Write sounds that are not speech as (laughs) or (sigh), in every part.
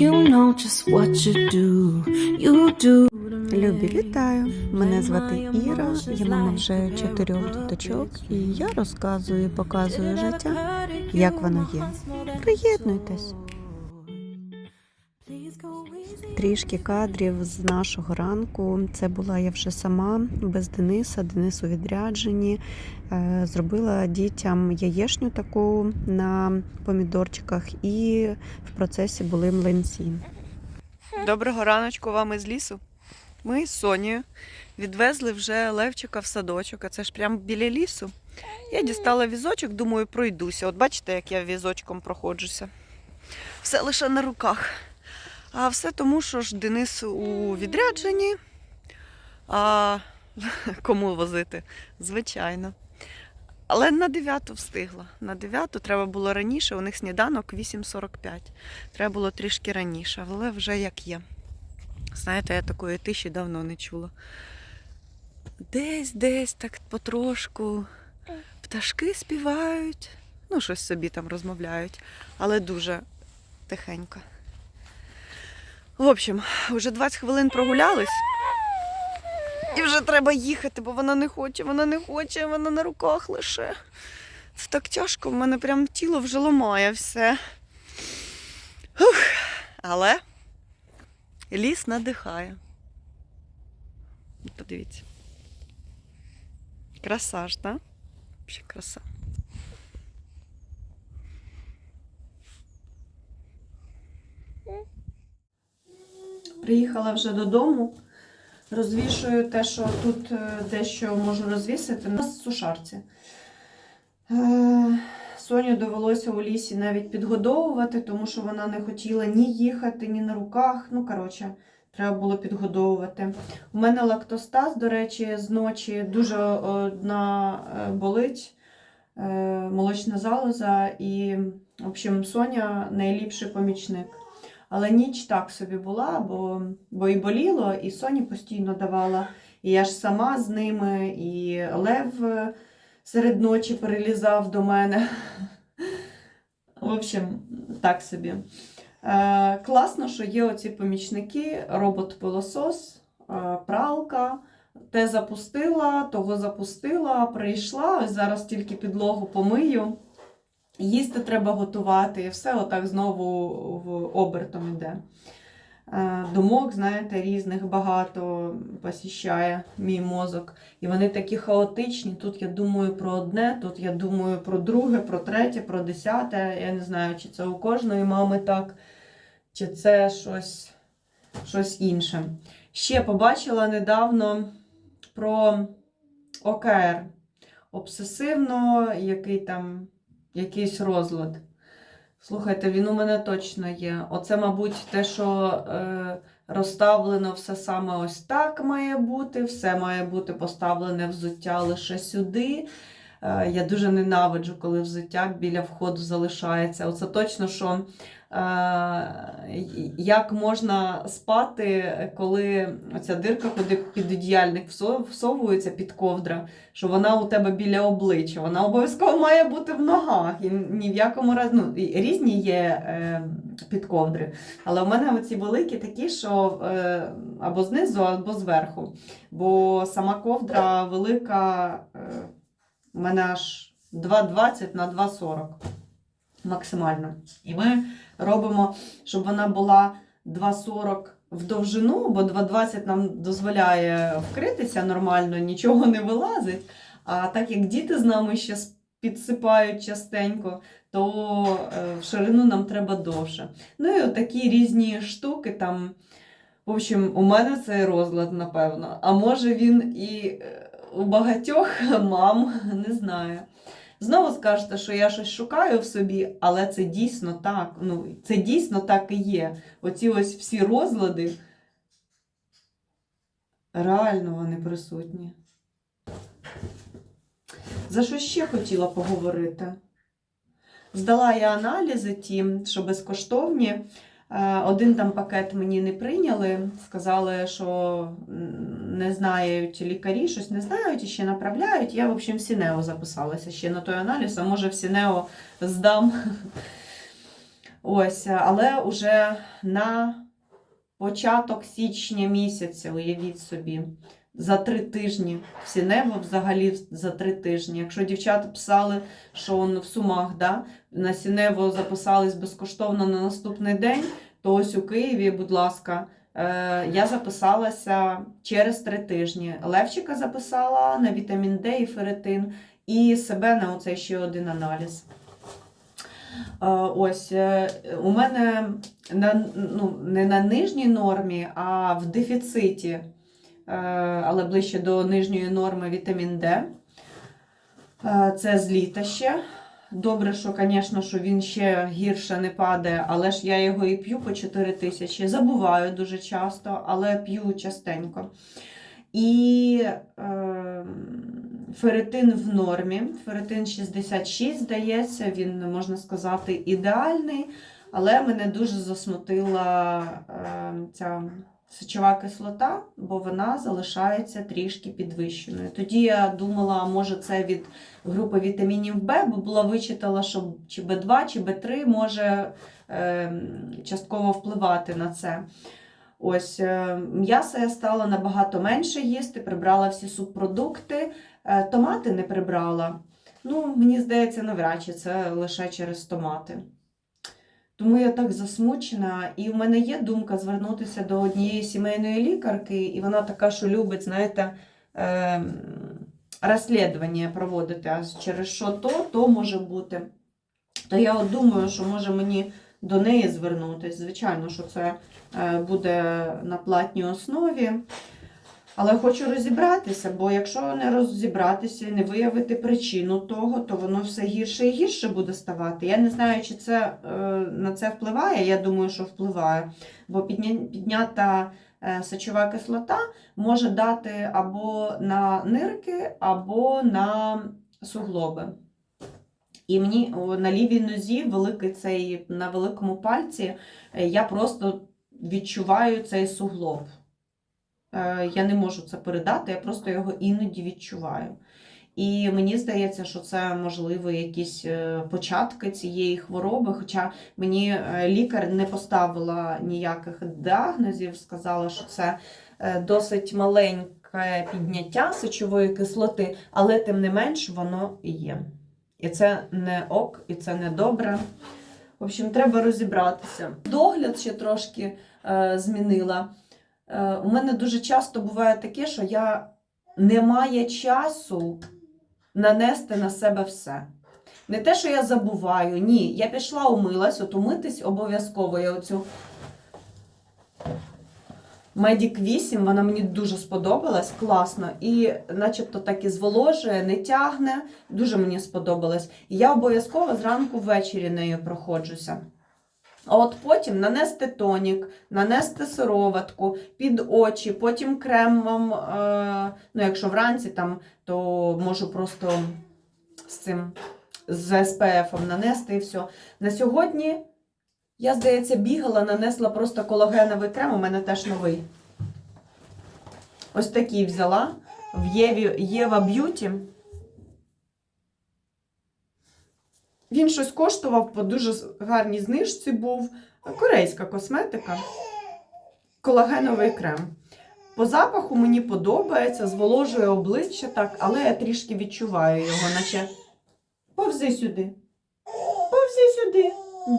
You know just what you do. You do. Любі, вітаю! Мене звати Іра, я мама вже чотирьох діточок, і я розказую і показую життя, як воно є. Приєднуйтесь. Трішки кадрів з нашого ранку. Це була я вже сама без Дениса. Денис у відрядженні. Е, Зробила дітям яєшню таку на помідорчиках, і в процесі були млинці. Доброго раночку вам із лісу. Ми з Сонією відвезли вже Левчика в садочок, а це ж прямо біля лісу. Я дістала візочок, думаю, пройдуся. От бачите, як я візочком проходжуся. Все лише на руках. А все тому, що ж Денис у відрядженні. А (laughs) кому возити? Звичайно. Але на 9 встигла. На 9 треба було раніше, у них сніданок 8.45. Треба було трішки раніше, але вже як є. Знаєте, я такої тиші давно не чула. Десь, десь так потрошку пташки співають, ну, щось собі там розмовляють, але дуже тихенько. В общем, вже 20 хвилин прогулялись. І вже треба їхати, бо вона не хоче, вона не хоче, вона на руках лише. Це так тяжко, в мене прям тіло вже ламає все. Ух, але ліс надихає. Подивіться. Краса ж, так? Ще краса. Приїхала вже додому. Розвішую те, що тут е, дещо можу розвісити на сушарці. Е, Соню довелося у лісі навіть підгодовувати, тому що вона не хотіла ні їхати, ні на руках. Ну, коротше, треба було підгодовувати. У мене лактостаз, до речі, з ночі дуже одна е, болить е, молочна залоза, і, в общем, Соня найліпший помічник. Але ніч так собі була, бо, бо і боліло, і Соні постійно давала. І я ж сама з ними, і Лев е, серед ночі перелізав до мене. В общем, так собі. Е, класно, що є оці помічники, робот-пилосос, е, пралка. Те запустила, того запустила, прийшла. Ось зараз тільки підлогу помию. Їсти треба готувати, і все отак знову в обертом іде. Е, Думок, знаєте, різних багато посіщає мій мозок. І вони такі хаотичні. Тут я думаю про одне, тут я думаю про друге, про третє, про десяте. Я не знаю, чи це у кожної мами так, чи це щось, щось інше. Ще побачила недавно про ОКР. Обсесивно, який там якийсь розлад. Слухайте, він у мене точно є. Оце, мабуть, те, що е, розставлено все саме ось так має бути, все має бути поставлене взуття лише сюди. Е, я дуже ненавиджу, коли взуття біля входу залишається. Оце точно, що як можна спати, коли оця дирка, куди підодіяльник всов- всовується під ковдра, що вона у тебе біля обличчя. Вона обов'язково має бути в ногах. І ні в якому разі ну, різні є е, підковдри. Але у мене оці великі такі, що е, або знизу, або зверху. Бо сама ковдра велика, е, у мене аж 2,20 на 2,40 максимально. І ми робимо, щоб вона була 2,40 в довжину, бо 2,20 нам дозволяє вкритися нормально, нічого не вилазить. А так як діти з нами ще підсипають частенько, то е, в ширину нам треба довше. Ну і такі різні штуки там. В общем, у мене цей розлад, напевно. А може він і е, у багатьох мам, (laughs) не знаю. Знову скажете, що я щось шукаю в собі, але це дійсно так. Ну, це дійсно так і є. Оці ось всі розлади, реально вони присутні. За що ще хотіла поговорити? Здала я аналізи ті, що безкоштовні. Е, Один там пакет мені не прийняли, сказали, що не знають лікарі, щось не знають і ще направляють. Я, в общем, в Сінео записалася ще на той аналіз, а може в Сінео здам. (laughs) Ось, але вже на початок січня місяця, уявіть собі, за три тижні. Всі небо взагалі за три тижні. Якщо дівчата писали, що он в Сумах, да, на Сінево записались безкоштовно на наступний день, то ось у Києві, будь ласка, я записалася через три тижні. Левчика записала на вітамін Д і ферритин, і себе на оцей ще один аналіз. Е, Ось е, у мене на, ну, не на нижній нормі, а в дефіциті, е, але ближче до нижньої норми вітамін Д. Е, Це з літа ще. Добре, що, звісно, що він ще гірше не падає, але ж я його і п'ю по 4 тисячі. Забуваю дуже часто, але п'ю частенько. І е, ферритин в нормі. Ферритин 66, здається, він, можна сказати, ідеальний, але мене дуже засмутила е, ця сечова кислота, бо вона залишається трішки підвищеною. Тоді я думала, може, це від групи вітамінів Б, бо була вичитала, що чи Б2, чи Б3 може е, частково впливати на це. Ось е, м'яса я стала набагато менше їсти, прибрала всі субпродукти, е, томати не прибрала. Ну, мені здається, навряд чи це лише через томати. Тому я так засмучена, і в мене є думка звернутися до однієї сімейної лікарки, і вона така, що любить, знаєте, е, розслідування проводити, а через що то, то може бути. То я от думаю, що може мені до неї звернутися. Звичайно, що це е, буде на платній основі. Але хочу розібратися, бо якщо не розібратися і не виявити причину того, то воно все гірше і гірше буде ставати. Я не знаю, чи це е, на це впливає. Я думаю, що впливає. Бо підня, піднята е, сечова кислота може дати або на нирки, або на суглоби. І мені на лівій нозі, великий цей, на великому пальці, е, я просто відчуваю цей суглоб. Е, Я не можу це передати, я просто його іноді відчуваю. І мені здається, що це можливо якісь е, початки цієї хвороби. Хоча мені е, лікар не поставила ніяких діагнозів, сказала, що це досить маленьке підняття сечової кислоти, але тим не менш воно є. І це не ок, і це не добре. В общем, треба розібратися. Догляд ще трошки е, змінила. Е, у мене дуже часто буває таке, що я не маю часу нанести на себе все. Не те, що я забуваю, ні. Я пішла умилась, от умитись обов'язково. Я оцю Медік 8, вона мені дуже сподобалась, класно. І начебто так і зволожує, не тягне. Дуже мені сподобалось. І я обов'язково зранку ввечері нею проходжуся. А от потім нанести тонік, нанести сироватку під очі, потім кремом, е, ну якщо вранці, там, то можу просто з цим з СПФ нанести і все. На сьогодні я, здається, бігала, нанесла просто колагеновий крем, у мене теж новий. Ось такий взяла в Єві, Єва Б'юті. Він щось коштував по дуже гарній знижці був. Корейська косметика. Колагеновий крем. По запаху мені подобається, зволожує обличчя так, але я трішки відчуваю його, наче повзи сюди. Повзи сюди.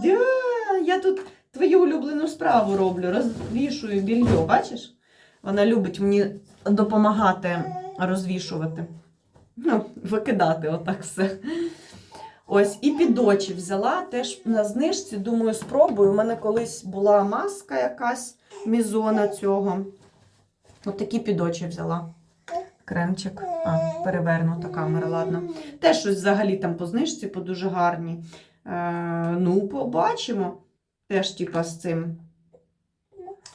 Да, я тут твою улюблену справу роблю, розвішую більйо, бачиш? Вона любить мені допомагати розвішувати. Ну, викидати отак все. Ось, і під очі взяла теж на знижці, думаю, спробую. У мене колись була маска якась мізона цього. От такі під очі взяла. Кремчик. А, перевернута камера, ладно. Теж щось взагалі там по знижці, по дуже гарні. Е, ну, побачимо. Теж, типа, з цим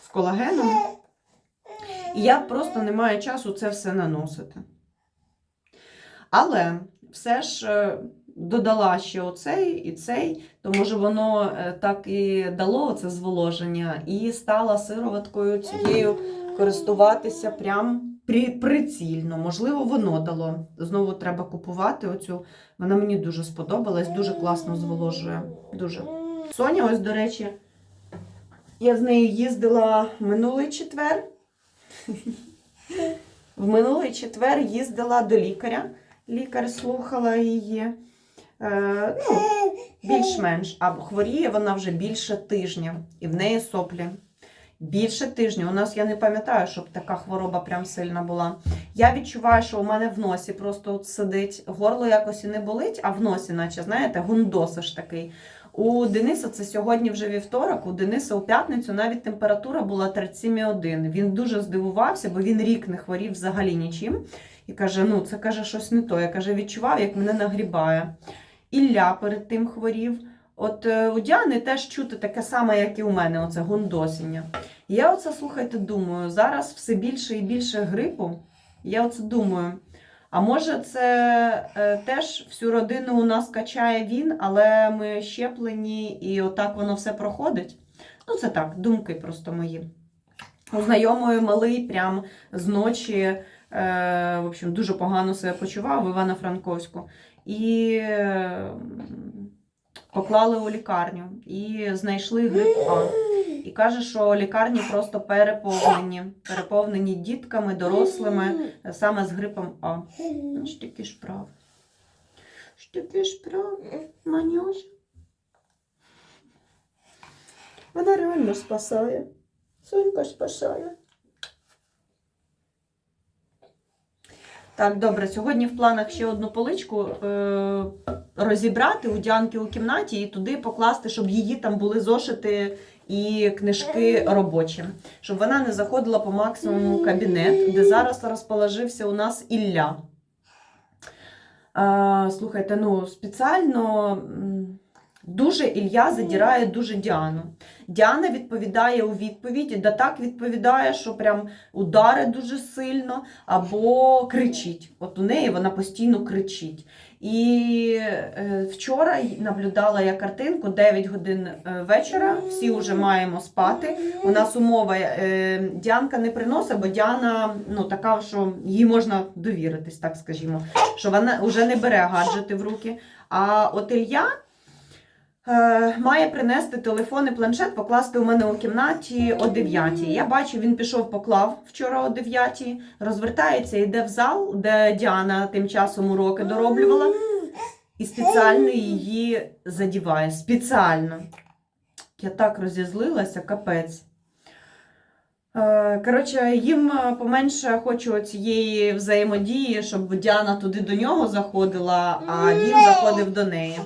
з колагеном. І я просто не маю часу це все наносити. Але все ж е, додала ще оцей і цей, то може воно е, так і дало це зволоження, і стала сироваткою цією користуватися прям при, прицільно. Можливо, воно дало. Знову треба купувати оцю. Вона мені дуже сподобалась, дуже класно зволожує. Дуже. Соня, ось, до речі, я з нею їздила минулий четвер. В минулий четвер їздила до лікаря. Лікар слухала її. Е, ну, більш-менш. А хворіє вона вже більше тижня. І в неї соплі. Більше тижня. У нас я не пам'ятаю, щоб така хвороба прям сильна була. Я відчуваю, що у мене в носі просто от сидить. Горло якось і не болить, а в носі, наче, знаєте, гундосиш такий. У Дениса це сьогодні вже вівторок. У Дениса у п'ятницю навіть температура була 37,1. Він дуже здивувався, бо він рік не хворів взагалі нічим. І каже: ну це каже щось не то. Я каже, відчував, як мене нагрібає. Ілля перед тим хворів. От е, у Діани теж чути таке саме, як і у мене, оце гундосіння. І Я оце, слухайте, думаю, зараз все більше і більше грипу. Я оце думаю. А може, це е, теж всю родину у нас качає він, але ми щеплені і отак воно все проходить. Ну, це так, думки просто мої. У знайомої малий прям з ночі е, в общем, дуже погано себе почував в Івано-Франковську. І поклали у лікарню і знайшли грип А. І каже, що лікарні просто переповнені, переповнені дітками, дорослими, саме з грипом А. Ну, ж прав. Ж таки ж прав, Манюся. Вона реально спасає. Сонька спасає. Так, добре, сьогодні в планах ще одну поличку е- розібрати у Діанки у кімнаті і туди покласти, щоб її там були зошити і книжки робочі, щоб вона не заходила по максимуму кабінет, де зараз розположився у нас Ілля. А, слухайте, ну спеціально дуже Ілля задірає дуже Діану. Діана відповідає у відповіді, да так відповідає, що прям удари дуже сильно або кричить. От у неї вона постійно кричить. І е, вчора наблюдала я картинку 9 годин е, вечора. Всі вже маємо спати. У нас умова е, Діанка не приносить, бо Діана ну, така, що їй можна довіритись, так скажімо, що вона вже не бере гаджети в руки. А от Ілля е, має принести телефон і планшет, покласти у мене у кімнаті о 9. Я бачу, він пішов, поклав вчора о 9, розвертається, йде в зал, де Діана тим часом уроки дороблювала, і спеціально її задіває. Спеціально. Я так розізлилася, капець. Е, Коротше, їм е, поменше хочу цієї взаємодії, щоб Діана туди до нього заходила, а він заходив до неї.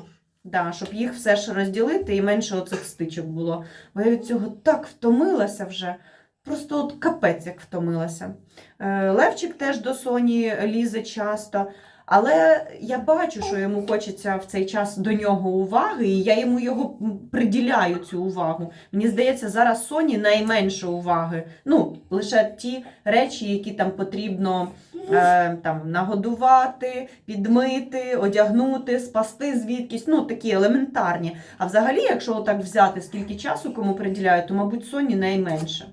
Да, щоб їх все ж розділити і менше оцих стичок було. Бо я від цього так втомилася вже. Просто от капець як втомилася. Е, Левчик теж до Соні лізе часто. Але я бачу, що йому хочеться в цей час до нього уваги, і я йому його приділяю цю увагу. Мені здається, зараз Соні найменше уваги. Ну, лише ті речі, які там потрібно е, там, нагодувати, підмити, одягнути, спасти звідкись. Ну, такі елементарні. А взагалі, якщо отак взяти, скільки часу кому приділяю, то, мабуть, Соні найменше.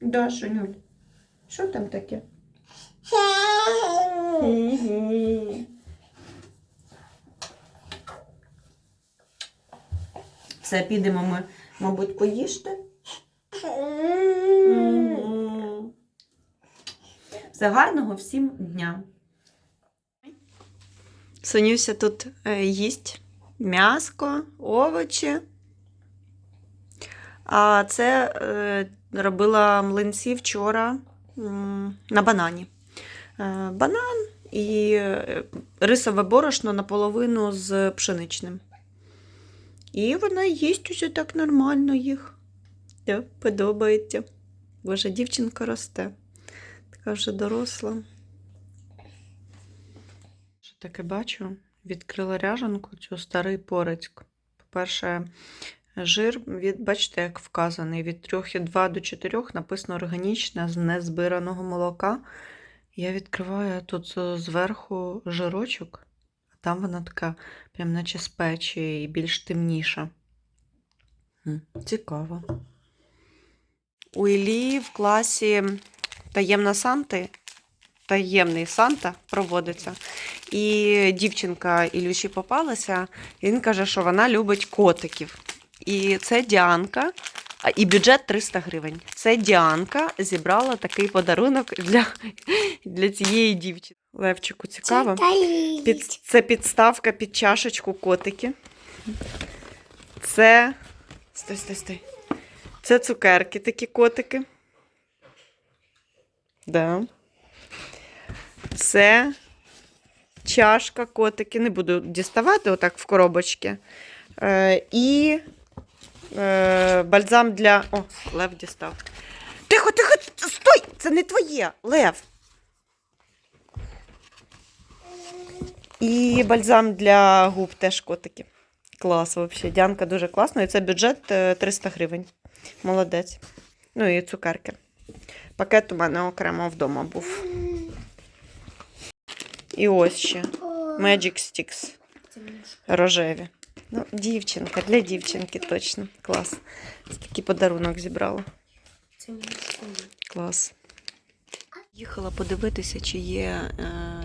Да, Шонюль, що там таке? Все, підемо ми, мабуть. Мгм. Все гарного всім дня. Сонюся тут е, їсть м'яско, овочі. А це е, робила млинці вчора на банані. Е, банан і е, рисове борошно наполовину з пшеничним. І вона їсть уже так нормально їх. Да, подобається. Боже, дівчинка росте. Така вже доросла. Що таке бачу? Відкрила ряжанку, цю старий порицьк. По-перше, жир, від, бачите, як вказаний, від 3,2 до 4 написано органічне з незбираного молока. Я відкриваю тут е, зверху жирочок, а там вона така, прям наче з печі і більш темніша. Цікаво. У Іллі в класі таємна Санти, таємний Санта проводиться. І дівчинка Ілюші попалася, і він каже, що вона любить котиків. І це Діанка. І бюджет 300 гривень. Це Діанка зібрала такий подарунок для, для цієї дівчини. Левчику цікаво. Під, це підставка під чашечку котики. Це. Стой, стой, стой. Це цукерки такі котики. Да. Це чашка, котики. Не буду діставати отак в коробочки. Е, і е, бальзам для. О, Лев дістав. Тихо, тихо, стой! Це не твоє, Лев. І бальзам для губ теж котики. Клас, взагалі. Дянка дуже класно. І це бюджет е, 300 гривень. Молодець. Ну і цукерки. Пакет у мене окремо вдома був. І ось ще. Magic Sticks. Рожеві. Ну, дівчинка, для дівчинки точно. Клас. Ось такий подарунок зібрала. Клас. Їхала подивитися, чи є е,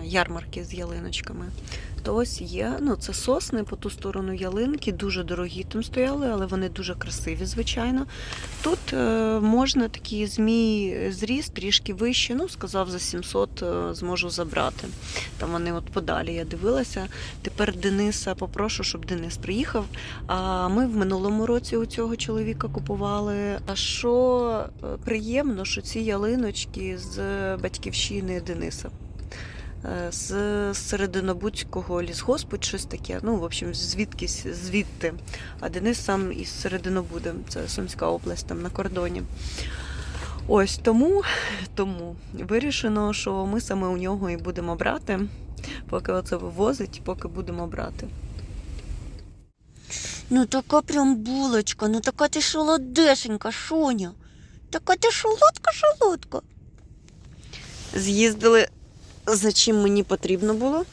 ярмарки з ялиночками. То ось є, ну це сосни по ту сторону ялинки, дуже дорогі там стояли, але вони дуже красиві, звичайно. Тут е, можна такий змій зріст трішки вище, ну сказав за 700 е, зможу забрати. Там вони от подалі я дивилася. Тепер Дениса попрошу, щоб Денис приїхав. А ми в минулому році у цього чоловіка купували. А що е, приємно, що ці ялиночки з батьківщини Дениса. Е, З Серединобудського лісгоспу, щось таке. Ну, в общем, звідкись звідти. А Денис сам із Серединобуди, це Сумська область, там на кордоні. Ось тому, тому вирішено, що ми саме у нього і будемо брати, поки оце вивозить, поки будемо брати. Ну така прям булочка, ну така ти солодесенька, Шоня. Така ти солодка-солодка. З'їздили за чим мені потрібно було.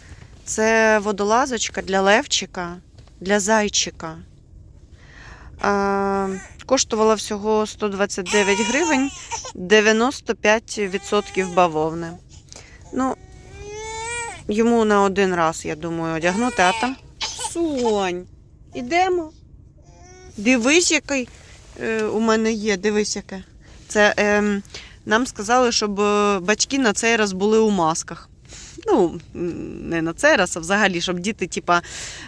Це водолазочка для левчика, для зайчика. А, коштувала всього 129 гривень, 95% бавовни. Ну, йому на один раз, я думаю, одягнути, а там. Сонь, ідемо. Дивись, який е, у мене є, дивись, яке. Це ем, нам сказали, щоб е, батьки на цей раз були у масках. Ну, не на цей раз, а взагалі, щоб діти, типа,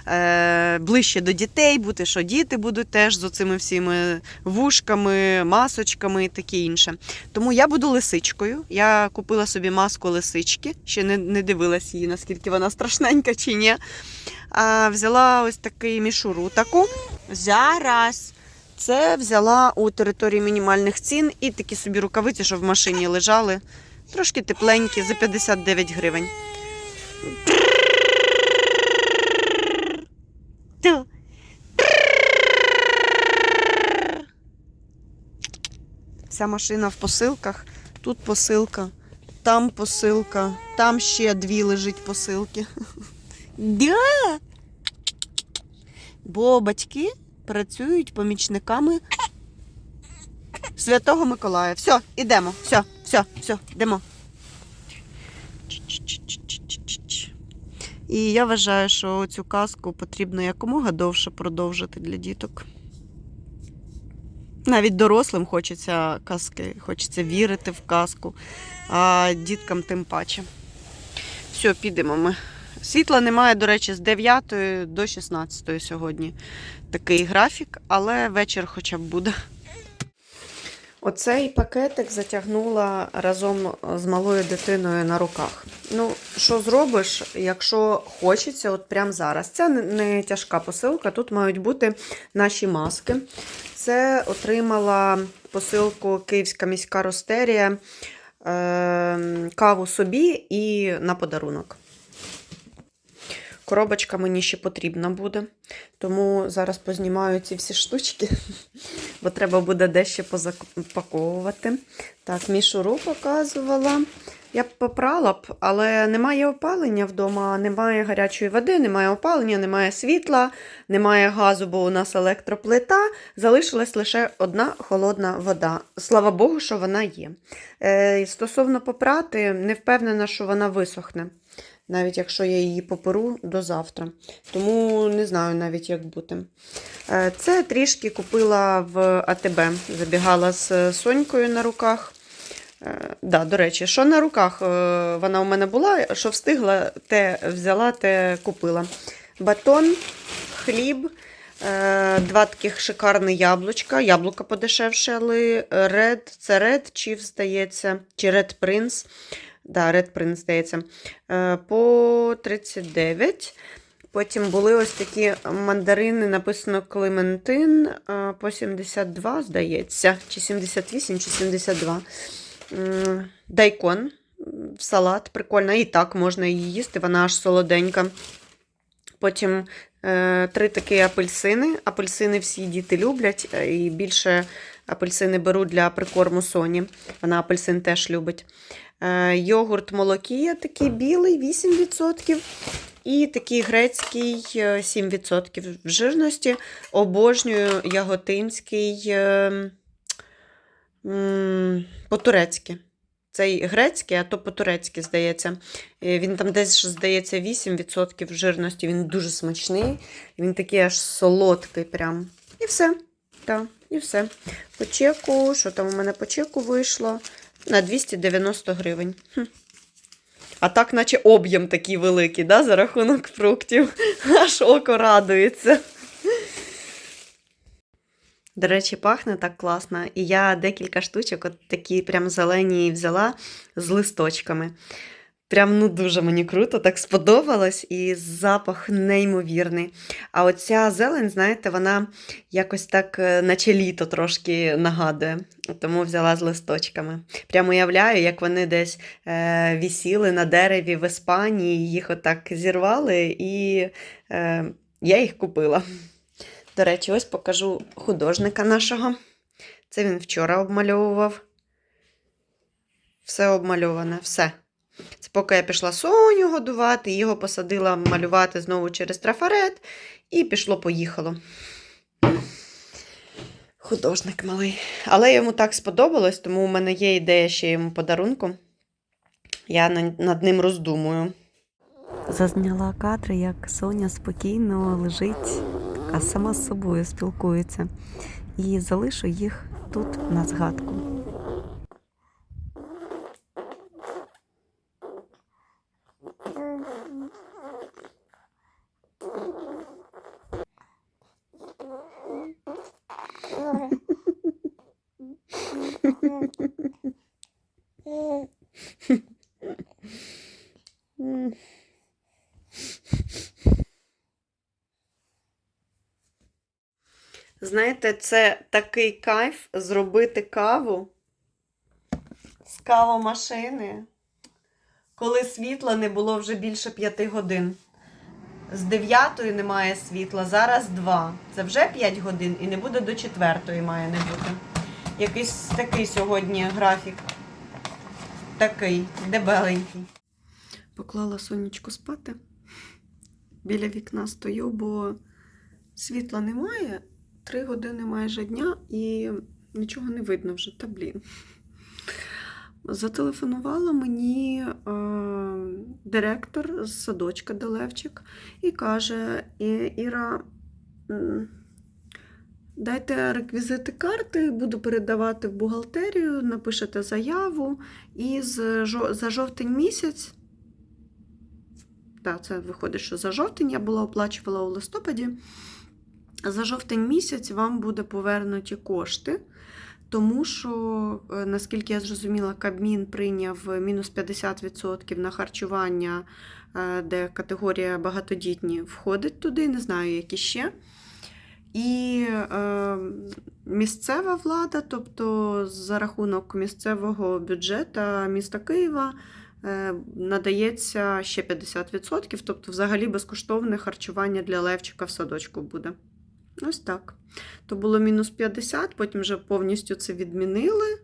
е, ближче до дітей бути, що діти будуть теж з оцими всіми вушками, масочками і таке інше. Тому я буду лисичкою. Я купила собі маску лисички, ще не, не дивилась її, наскільки вона страшненька чи ні. А, взяла ось такий мішуру таку. Зараз. Це взяла у території мінімальних цін і такі собі рукавиці, що в машині лежали. Трошки тепленькі, за 59 гривень. Вся машина в посилках. Тут посилка, там посилка, там ще дві лежить посилки. (laughs) Бо батьки працюють помічниками Святого Миколая. Все, ідемо. Все, все, все, йдемо. І я вважаю, що цю казку потрібно якомога довше продовжити для діток. Навіть дорослим хочеться казки, хочеться вірити в казку, а діткам тим паче. Все, підемо ми. Світла немає, до речі, з 9 до 16 сьогодні такий графік, але вечір хоча б буде. Оцей пакетик затягнула разом з малою дитиною на руках. Ну, що зробиш, якщо хочеться, от прямо зараз. Це не- тяжка посилка, тут мають бути наші маски. Це отримала посилку Київська міська ростерія, е, каву собі і на подарунок. Коробочка мені ще потрібна буде, тому зараз познімаю ці всі штучки, бо треба буде дещо позапаковувати. Так, мішуру показувала. Я б попрала б, але немає опалення вдома, немає гарячої води, немає опалення, немає світла, немає газу, бо у нас електроплита. Залишилась лише одна холодна вода. Слава Богу, що вона є. Е, стосовно попрати, не впевнена, що вона висохне. Навіть якщо я її поперу до завтра. Тому не знаю навіть, як бути. Е, Це трішки купила в АТБ. Забігала з Сонькою на руках. Е, Да, до речі, що на руках е, вона у мене була, що встигла, те взяла, те купила. Батон, хліб, е, два таких шикарні яблучка. Яблука подешевшали. Red, це Red Chief, здається, чи Red Prince. Да, Red Prince, здається. Е, По 39. Потім були ось такі мандарини, написано Клементин е, по 72, здається, чи 78, чи 72. Дайкон в салат, прикольно. І так можна її їсти, вона аж солоденька. Потім е, три такі апельсини. Апельсини всі діти люблять, і більше апельсини беру для прикорму Соні. Вона апельсин теж любить. Е, йогурт молокія такий білий, 8%. І такий грецький е, 7% в жирності. Обожнюю яготинський е, по-турецьки. Цей грецький, а то по-турецьки, здається. Е, Він там десь, здається, 8% жирності. Він дуже смачний. Він такий аж солодкий прям. І все. Так, і все. По чеку, що там у мене по чеку вийшло? На 290 гривень. А так, наче об'єм такий великий, да, за рахунок фруктів. (laughs) Аж око радується. До речі, пахне так класно. І я декілька штучок, от такі прям зелені взяла з листочками. Прям ну дуже мені круто, так сподобалось, і запах неймовірний. А оця зелень, знаєте, вона якось так, е, наче літо трошки нагадує. Тому взяла з листочками. Прямо уявляю, як вони десь е, вісіли на дереві в Іспанії, їх отак зірвали, і е, я їх купила. До речі, ось покажу художника нашого. Це він вчора обмальовував. Все обмальоване, все. Це поки я пішла Соню годувати, його посадила малювати знову через трафарет, і пішло-поїхало. Художник малий. Але йому так сподобалось, тому у мене є ідея ще йому подарунку. Я над ним роздумую. Зазняла кадри, як Соня спокійно лежить, така сама з собою спілкується. І залишу їх тут на згадку. Знаєте, це такий кайф зробити каву з кавомашини, коли світла не було вже більше п'яти годин. З дев'ятої немає світла, зараз два. Це вже 5 годин і не буде до четвертої має не бути. Якийсь такий сьогодні графік. Такий, дебеленький. Поклала сонечку спати. Біля вікна стою, бо світла немає. Три години майже дня і нічого не видно вже. Та блін. Зателефонувала мені е, директор з садочка Делевчик і каже: Іра, дайте реквізити карти, буду передавати в бухгалтерію, напишете заяву, і за жовтень місяць. Так, це виходить, що за жовтень я була оплачувала у листопаді. За жовтень місяць вам буде повернуті кошти, тому що, е, наскільки я зрозуміла, Кабмін прийняв мінус 50% на харчування, е, де категорія багатодітні входить туди, не знаю, які ще. І е, місцева влада, тобто за рахунок місцевого бюджету міста Києва, е, надається ще 50%, тобто взагалі безкоштовне харчування для Левчика в садочку буде. Ось так. То було мінус 50, потім вже повністю це відмінили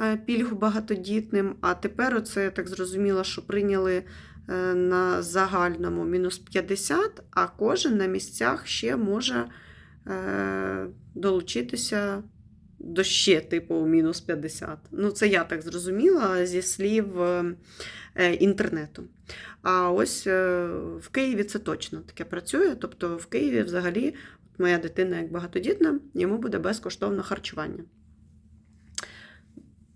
е, пільгу багатодітним. А тепер оце я так зрозуміла, що прийняли е, на загальному мінус 50, а кожен на місцях ще може е, долучитися до ще, типу, мінус 50. Ну, це я так зрозуміла зі слів інтернету. А ось е, в Києві це точно таке працює. Тобто в Києві взагалі моя дитина як багатодітна, йому буде безкоштовне харчування.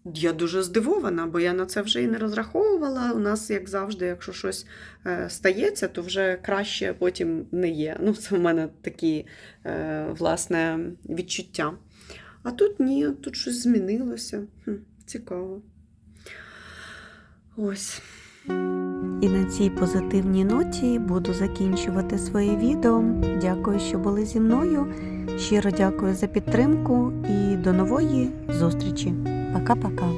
Я дуже здивована, бо я на це вже і не розраховувала. У нас, як завжди, якщо щось е, стається, то вже краще потім не є. (laughs) Ну, це в мене такі е, власне відчуття. А тут ні, тут щось змінилося. Хм, цікаво. Ось. І на цій позитивній ноті буду закінчувати своє відео. Дякую, що були зі мною. Щиро дякую за підтримку і до нової зустрічі. Пока-пока.